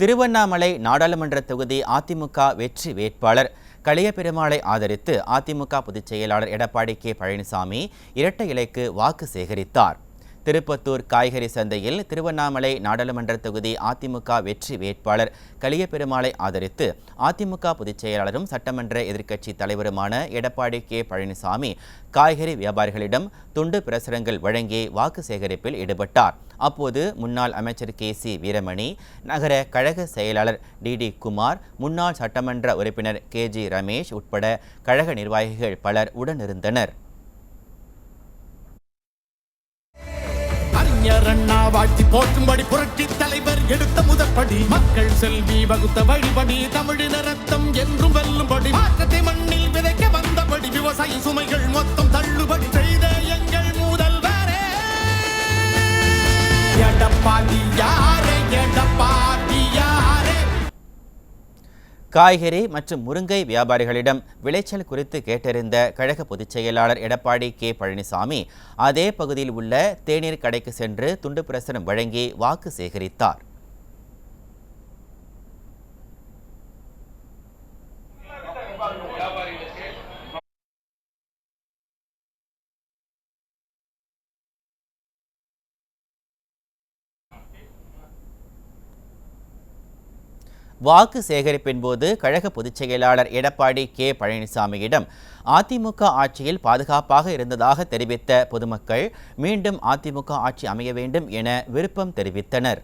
திருவண்ணாமலை நாடாளுமன்ற தொகுதி அதிமுக வெற்றி வேட்பாளர். களியபெருமாளை ஆதரித்து அதிமுக பொதுச் செயலாளர் எடப்பாடி கே பழனிசாமி இரட்டை இலைக்கு வாக்கு சேகரித்தார். திருப்பத்தூர் காய்கறி சந்தையில் திருவண்ணாமலை நாடாளுமன்ற தொகுதி அதிமுக வெற்றி வேட்பாளர் கலியபெருமாளை ஆதரித்து அதிமுக பொதுச் செயலாளரும் சட்டமன்ற எதிர்க்கட்சி தலைவருமான எடப்பாடி கே. பழனிசாமி காய்கறி வியாபாரிகளிடம் துண்டு பிரசுரங்கள் வழங்கி வாக்கு சேகரிப்பில் ஈடுபட்டார். அப்போது முன்னாள் அமைச்சர் கே. சி. வீரமணி நகர கழக செயலாளர் டி. டி. குமார் முன்னாள் சட்டமன்ற உறுப்பினர் கே. ஜி. ரமேஷ் உட்பட கழக நிர்வாகிகள் பலர் உடனிருந்தனர். அண்ணா வாழ்த்தி போற்றும்படி புரட்சி தலைவர் எடுத்த முதற்படி. மக்கள் செல்வி வகுத்த வழிபடி தமிழின ரத்தம் என்றும் வெல்லும்படி. மாற்றத்தை மண்ணில் விதைக்க வந்தபடி விவசாய சுமைகள் மொத்தம் தள்ளுபடி செய்த எங்கள் முதல்வரே. எடப்பாடி யாரே எடப்பாடி காய்கறி மற்றும் முருங்கை வியாபாரிகளிடம் விளைச்சல் குறித்து கேட்டறிந்த கழக பொதுச் செயலாளர் எடப்பாடி கே. பழனிசாமி அதே பகுதியில் உள்ள தேநீர் கடைக்கு சென்று துண்டு பிரசுரம் வழங்கி வாக்கு சேகரித்தார். வாக்கு சேகரிப்பின் போது கழக பொதுச் செயலாளர் எடப்பாடி கே. பழனிசாமியிடம் அதிமுக ஆட்சியில் பாதுகாப்பாக இருந்ததாக தெரிவித்த பொதுமக்கள் மீண்டும் அதிமுக ஆட்சி அமைய வேண்டும் என விருப்பம் தெரிவித்தனர்.